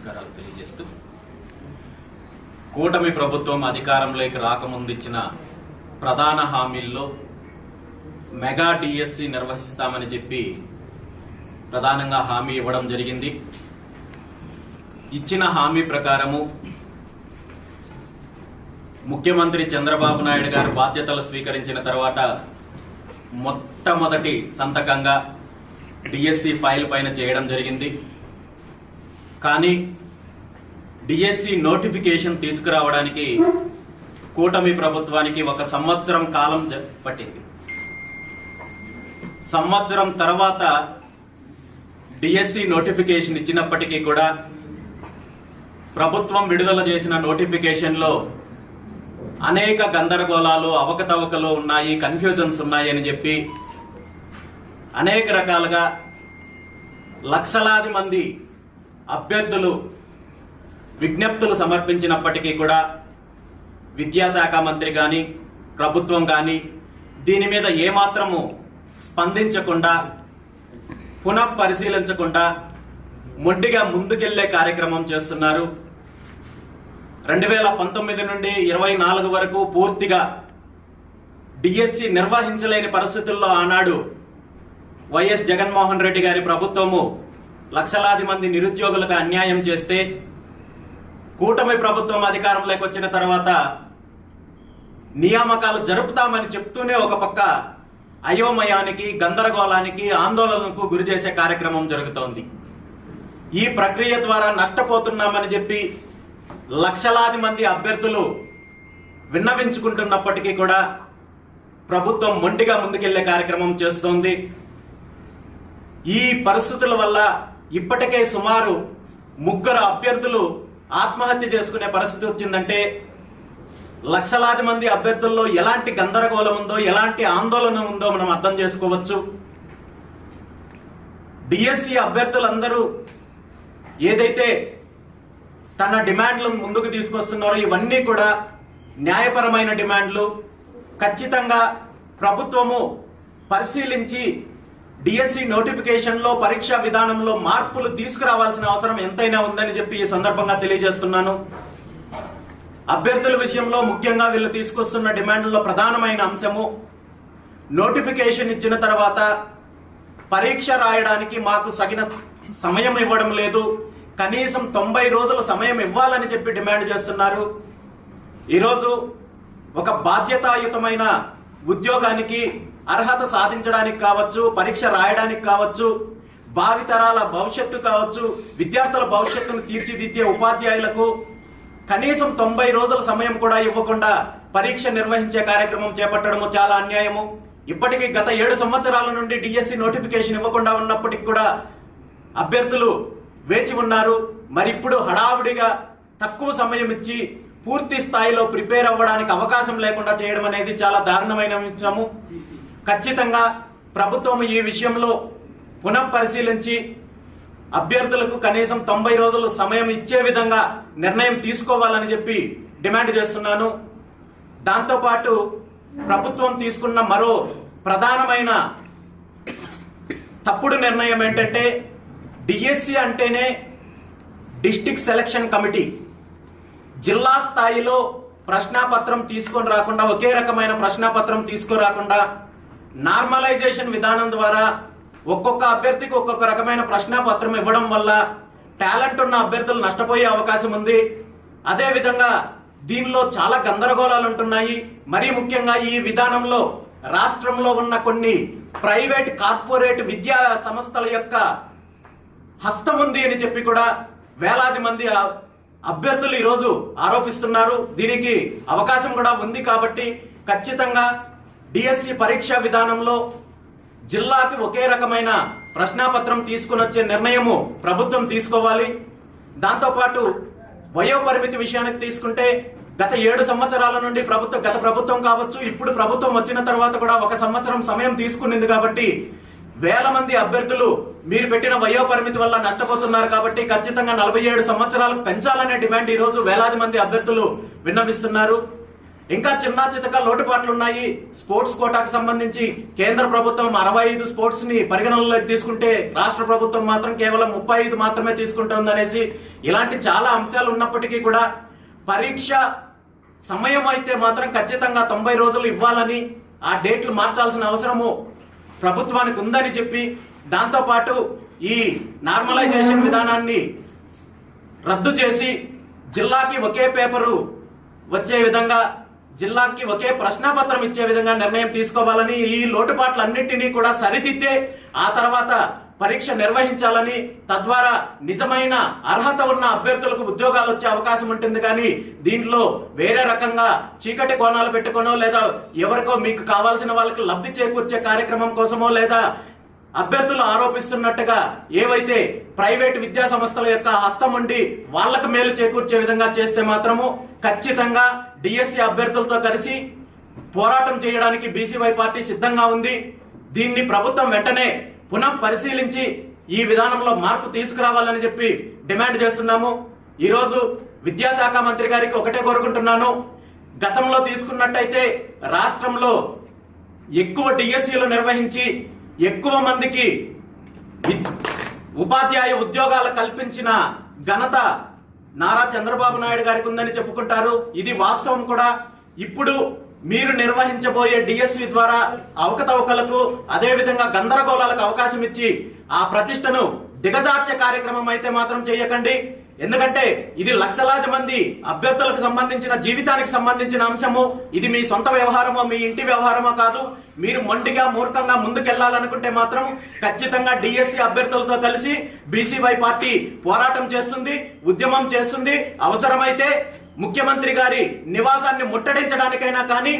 నమస్కారాలు తెలియజేస్తూ కూటమి ప్రభుత్వం అధికారంలోకి రాకముందు ఇచ్చిన ప్రధాన హామీల్లో మెగా డిఎస్సి నిర్వహిస్తామని చెప్పి ప్రధానంగా హామీ ఇవ్వడం జరిగింది. ఇచ్చిన హామీ ప్రకారము ముఖ్యమంత్రి చంద్రబాబు నాయుడు గారు బాధ్యతలు స్వీకరించిన తర్వాత మొట్టమొదటి సంతకంగా డిఎస్సి ఫైల్ పైన చేయడం జరిగింది. కానీ డిఎస్సి నోటిఫికేషన్ తీసుకురావడానికి కూటమి ప్రభుత్వానికి ఒక సంవత్సరం కాలం జ- పట్టింది. సంవత్సరం తర్వాత డిఎస్సి నోటిఫికేషన్ ఇచ్చినప్పటికీ కూడా ప్రభుత్వం విడుదల చేసిన నోటిఫికేషన్లో అనేక గందరగోళాలు అవకతవకలు ఉన్నాయి కన్ఫ్యూజన్స్ ఉన్నాయి అని చెప్పి అనేక రకాలుగా లక్షలాది మంది అభ్యర్థులు విజ్ఞప్తులు సమర్పించినప్పటికీ కూడా విద్యాశాఖ మంత్రి కానీ ప్రభుత్వం కానీ దీని మీద ఏమాత్రము స్పందించకుండా పునః పరిశీలించకుండా మొండిగా ముందుకెళ్ళే కార్యక్రమం చేస్తున్నారు. రెండు వేల పంతొమ్మిది నుండి ఇరవై నాలుగు వరకు పూర్తిగా డిఎస్సి నిర్వహించలేని పరిస్థితుల్లో ఆనాడు వైఎస్ జగన్మోహన్ రెడ్డి గారి ప్రభుత్వము లక్షలాది మంది నిరుద్యోగులకు అన్యాయం చేస్తే కూటమి ప్రభుత్వం అధికారంలోకి వచ్చిన తర్వాత నియామకాలు జరుపుతామని చెప్తూనే ఒక పక్క అయోమయానికి గందరగోళానికి ఆందోళనకు గురి చేసే కార్యక్రమం జరుగుతోంది. ఈ ప్రక్రియ ద్వారా నష్టపోతున్నామని చెప్పి లక్షలాది మంది అభ్యర్థులు విన్నవించుకుంటున్నప్పటికీ కూడా ప్రభుత్వం మొండిగా ముందుకెళ్ళే కార్యక్రమం చేస్తోంది. ఈ పరిస్థితుల వల్ల ఇప్పటికే సుమారు ముగ్గురు అభ్యర్థులు ఆత్మహత్య చేసుకునే పరిస్థితి వచ్చిందంటే లక్షలాది మంది అభ్యర్థుల్లో ఎలాంటి గందరగోళం ఉందో ఎలాంటి ఆందోళన ఉందో మనం అర్థం చేసుకోవచ్చు. డిఎస్సి అభ్యర్థులందరూ ఏదైతే తన డిమాండ్లు ముందుకు తీసుకొస్తున్నారో ఇవన్నీ కూడా న్యాయపరమైన డిమాండ్లు. ఖచ్చితంగా ప్రభుత్వము పరిశీలించి డిఎస్సి నోటిఫికేషన్లో పరీక్షా విధానంలో మార్పులు తీసుకురావాల్సిన అవసరం ఎంతైనా ఉందని చెప్పి ఈ సందర్భంగా తెలియజేస్తున్నాను. అభ్యర్థుల విషయంలో ముఖ్యంగా వీళ్ళు తీసుకొస్తున్న డిమాండ్లలో ప్రధానమైన అంశము నోటిఫికేషన్ ఇచ్చిన తర్వాత పరీక్ష రాయడానికి మాకు సగిన సమయం ఇవ్వడం లేదు. కనీసం తొంభై రోజుల సమయం ఇవ్వాలని చెప్పి డిమాండ్ చేస్తున్నారు. ఈరోజు ఒక బాధ్యతాయుతమైన ఉద్యోగానికి అర్హత సాధించడానికి కావచ్చు పరీక్ష రాయడానికి కావచ్చు భావితరాల భవిష్యత్తు కావచ్చు విద్యార్థుల భవిష్యత్తును తీర్చిదిద్దే ఉపాధ్యాయులకు కనీసం తొంభై రోజుల సమయం కూడా ఇవ్వకుండా పరీక్ష నిర్వహించే కార్యక్రమం చేపట్టడము చాలా అన్యాయము. ఇప్పటికీ గత ఏడు సంవత్సరాల నుండి డిఎస్సి నోటిఫికేషన్ ఇవ్వకుండా ఉన్నప్పటికి కూడా అభ్యర్థులు వేచి ఉన్నారు. మరి ఇప్పుడు హడావుడిగా తక్కువ సమయం ఇచ్చి పూర్తి స్థాయిలో ప్రిపేర్ అవ్వడానికి అవకాశం లేకుండా చేయడం అనేది చాలా దారుణమైన విషయము. ఖచ్చితంగా ప్రభుత్వం ఈ విషయంలో పునః పరిశీలించి అభ్యర్థులకు కనీసం తొంభై రోజులు సమయం ఇచ్చే విధంగా నిర్ణయం తీసుకోవాలని చెప్పి డిమాండ్ చేస్తున్నాను. దాంతోపాటు ప్రభుత్వం తీసుకున్న మరో ప్రధానమైన తప్పుడు నిర్ణయం ఏంటంటే డిఎస్సి అంటేనే డిస్టిక్ సెలక్షన్ కమిటీ. జిల్లా స్థాయిలో ప్రశ్నాపత్రం తీసుకొని రాకుండా ఒకే రకమైన ప్రశ్నాపత్రం తీసుకురాకుండా నార్మలైజేషన్ విధానం ద్వారా ఒక్కొక్క అభ్యర్థికి ఒక్కొక్క రకమైన ప్రశ్నాపత్రం ఇవ్వడం వల్ల టాలెంట్ ఉన్న అభ్యర్థులు నష్టపోయే అవకాశం ఉంది. అదేవిధంగా దీనిలో చాలా గందరగోళాలు ఉంటున్నాయి. మరీ ముఖ్యంగా ఈ విధానంలో రాష్ట్రంలో ఉన్న కొన్ని ప్రైవేట్ కార్పొరేట్ విద్యా సంస్థల యొక్క హస్తం ఉంది అని చెప్పి కూడా వేలాది మంది అభ్యర్థులు ఈరోజు ఆరోపిస్తున్నారు. దీనికి అవకాశం కూడా ఉంది కాబట్టి ఖచ్చితంగా డిఎస్సి పరీక్షా విధానంలో జిల్లాకి ఒకే రకమైన ప్రశ్నాపత్రం తీసుకుని వచ్చే నిర్ణయము ప్రభుత్వం తీసుకోవాలి. దాంతోపాటు వయో పరిమితి విషయానికి తీసుకుంటే గత ఏడు సంవత్సరాల నుండి ప్రభుత్వం గత ప్రభుత్వం కావచ్చు ఇప్పుడు ప్రభుత్వం వచ్చిన తర్వాత కూడా ఒక సంవత్సరం సమయం తీసుకునింది కాబట్టి వేల మంది అభ్యర్థులు మీరు పెట్టిన వయోపరిమితి వల్ల నష్టపోతున్నారు కాబట్టి ఖచ్చితంగా నలభై ఏడు సంవత్సరాలకు పెంచాలనే డిమాండ్ ఈ రోజు వేలాది మంది అభ్యర్థులు విన్నవిస్తున్నారు. ఇంకా చిన్న చితక లోటుపాట్లు ఉన్నాయి. స్పోర్ట్స్ కోటాకు సంబంధించి కేంద్ర ప్రభుత్వం అరవై ఐదు స్పోర్ట్స్ని పరిగణనలోకి తీసుకుంటే రాష్ట్ర ప్రభుత్వం మాత్రం కేవలం ముప్పై ఐదు మాత్రమే తీసుకుంటుందనేసి ఇలాంటి చాలా అంశాలు ఉన్నప్పటికీ కూడా పరీక్ష సమయం అయితే మాత్రం ఖచ్చితంగా తొంభై రోజులు ఇవ్వాలని ఆ డేట్లు మార్చాల్సిన అవసరము ప్రభుత్వానికి ఉందని చెప్పి దాంతోపాటు ఈ నార్మలైజేషన్ విధానాన్ని రద్దు చేసి జిల్లాకి ఒకే పేపరు వచ్చే విధంగా జిల్లాకి ఒకే ప్రశ్నాపత్రం ఇచ్చే విధంగా నిర్ణయం తీసుకోవాలని ఈ లోటుపాట్లన్నింటినీ కూడా సరిదిద్దే ఆ తర్వాత పరీక్ష నిర్వహించాలని తద్వారా నిజమైన అర్హత ఉన్న అభ్యర్థులకు ఉద్యోగాలు వచ్చే అవకాశం ఉంటుంది. కానీ దీంట్లో వేరే రకంగా చీకటి కోణాలు పెట్టుకోనో లేదా ఎవరికో మీకు కావాల్సిన వాళ్ళకి లబ్ధి చేకూర్చే కార్యక్రమం కోసమో లేదా అభ్యర్థులు ఆరోపిస్తున్నట్టుగా ఏవైతే ప్రైవేట్ విద్యా సంస్థల యొక్క హస్తం ఉండి వాళ్ళకు మేలు చేకూర్చే విధంగా చేస్తే మాత్రము ఖచ్చితంగా డిఎస్సి అభ్యర్థులతో కలిసి పోరాటం చేయడానికి బీసీవై పార్టీ సిద్ధంగా ఉంది. దీన్ని ప్రభుత్వం వెంటనే పునః పరిశీలించి ఈ విధానంలో మార్పు తీసుకురావాలని చెప్పి డిమాండ్ చేస్తున్నాము. ఈరోజు విద్యాశాఖ మంత్రి గారికి ఒకటే కోరుకుంటున్నాను. గతంలో తీసుకున్నట్టయితే రాష్ట్రంలో ఎక్కువ డిఎస్సీలు నిర్వహించి ఎక్కువ మందికి ఉపాధ్యాయ ఉద్యోగాలు కల్పించిన ఘనత నారా చంద్రబాబు నాయుడు గారికి ఉందని చెప్పుకుంటారు. ఇది వాస్తవం కూడా. ఇప్పుడు మీరు నిర్వహించబోయే డిఎస్సి ద్వారా అవకతవకలకు అదేవిధంగా గందరగోళాలకు అవకాశం ఇచ్చి ఆ ప్రతిష్టను దిగజార్చే కార్యక్రమం అయితే మాత్రం చేయకండి ఎందుకంటే ఇది లక్షలాది మంది అభ్యర్థులకు సంబంధించిన జీవితానికి సంబంధించిన అంశము. ఇది మీ సొంత వ్యవహారమో మీ ఇంటి వ్యవహారమో కాదు. మీరు మొండిగా మూర్ఖంగా ముందుకెళ్ళాలనుకుంటే మాత్రం ఖచ్చితంగా డిఎస్సి అభ్యర్థులతో కలిసి బీసీవై పార్టీ పోరాటం చేస్తుంది ఉద్యమం చేస్తుంది. అవసరమైతే ముఖ్యమంత్రి గారి నివాసాన్ని ముట్టడించడానికైనా కానీ